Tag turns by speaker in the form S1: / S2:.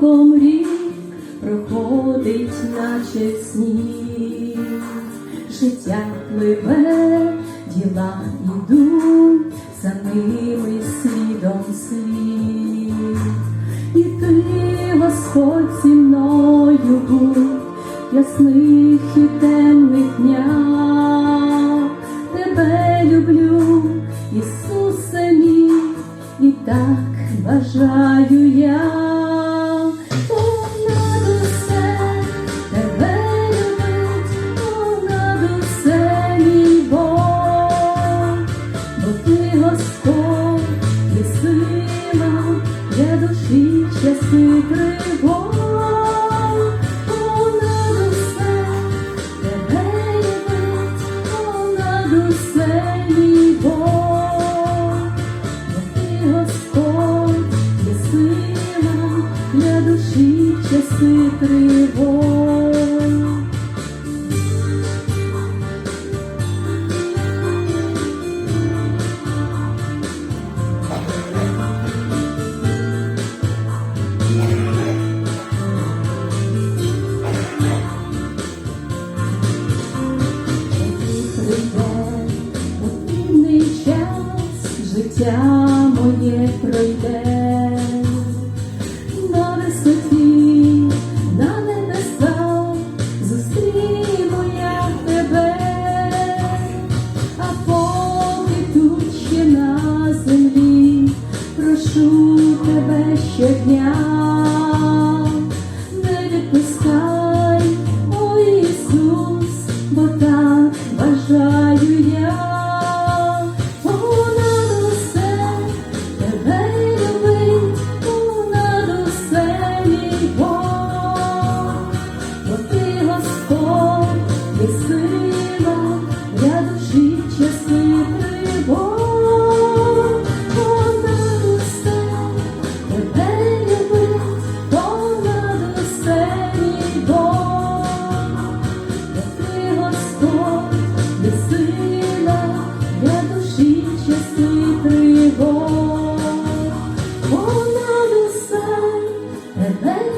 S1: За роком рік проходить, наче сніг, життя пливе, діла ідуть, за ними слідом слід. І ти, Господь, зі мною будь ясних і темних днях. Тебе люблю, Ісусе мій, і так бажаю я. Часи тривог. Понад усе тебе любить, понад усе мій Бог, бо ти Господь, є сила для душі часи тривог. Життя моє пройде. На висоті, на небесах зустріну я тебе, а поки тут ще на землі, прошу тебе щодня, душі часи тривог. Понад тебе